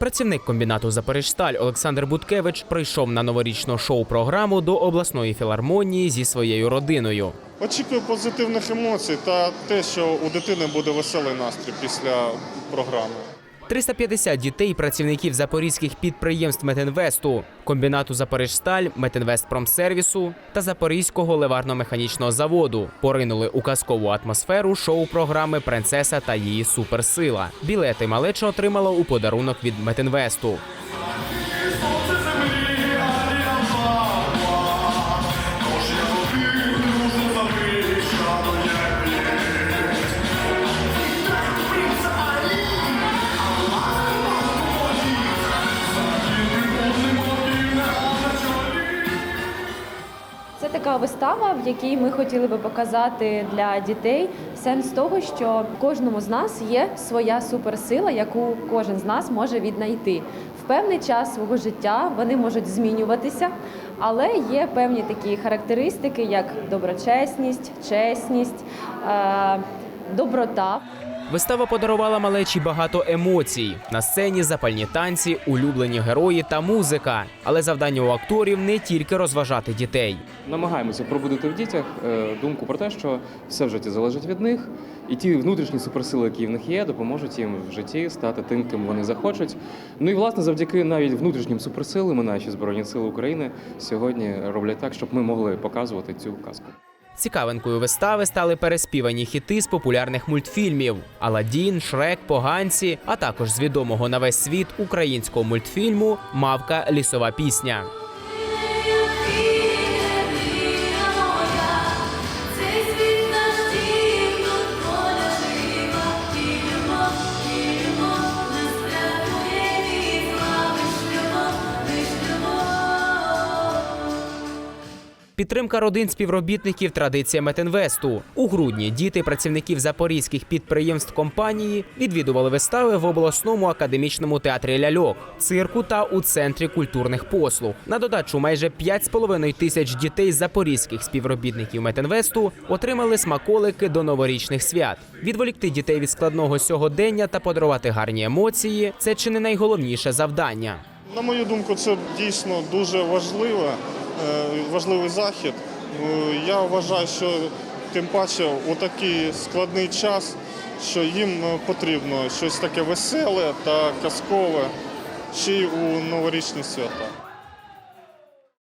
Працівник комбінату Запоріжсталь Олександр Буткевич прийшов на новорічну шоу-програму до обласної філармонії зі своєю родиною. Очікую позитивних емоцій та те, що у дитини буде веселий настрій після програми. 350 дітей працівників запорізьких підприємств Метинвесту, комбінату Запоріжсталь, Метинвестпромсервісу та Запорізького леварно-механічного заводу поринули у казкову атмосферу шоу-програми Принцеса та її суперсила. Білети малеча отримала у подарунок від Метинвесту. Така вистава, в якій ми хотіли би показати для дітей сенс того, що кожному з нас є своя суперсила, яку кожен з нас може віднайти. В певний час свого життя вони можуть змінюватися, але є певні такі характеристики, як доброчесність, чесність, е- доброта. Вистава подарувала малечі багато емоцій. На сцені запальні танці, улюблені герої та музика. Але завдання у акторів не тільки розважати дітей. Намагаємося пробудити в дітях е, думку про те, що все в житті залежить від них, і ті внутрішні суперсили, які в них є, допоможуть їм в житті стати тим, ким вони захочуть. Ну і власне завдяки навіть внутрішнім суперсилам наші збройні сили України сьогодні роблять так, щоб ми могли показувати цю казку. Цікавинкою вистави стали переспівані хіти з популярних мультфільмів: Аладдін, Шрек, Поганці, а також з відомого на весь світ українського мультфільму Мавка лісова пісня. Підтримка родин співробітників традиція Метинвесту. У грудні діти працівників запорізьких підприємств компанії відвідували вистави в обласному академічному театрі ляльок, цирку та у центрі культурних послуг. На додачу майже 5,5 тисяч дітей запорізьких співробітників Метинвесту отримали смаколики до новорічних свят. Відволікти дітей від складного сьогодення та подарувати гарні емоції це чи не найголовніше завдання. На мою думку, це дійсно дуже важливо, важливий захід. Е, Я вважаю, що тим паче у такий складний час, що їм е, потрібно щось таке веселе та казкове ще й у новорічні свята.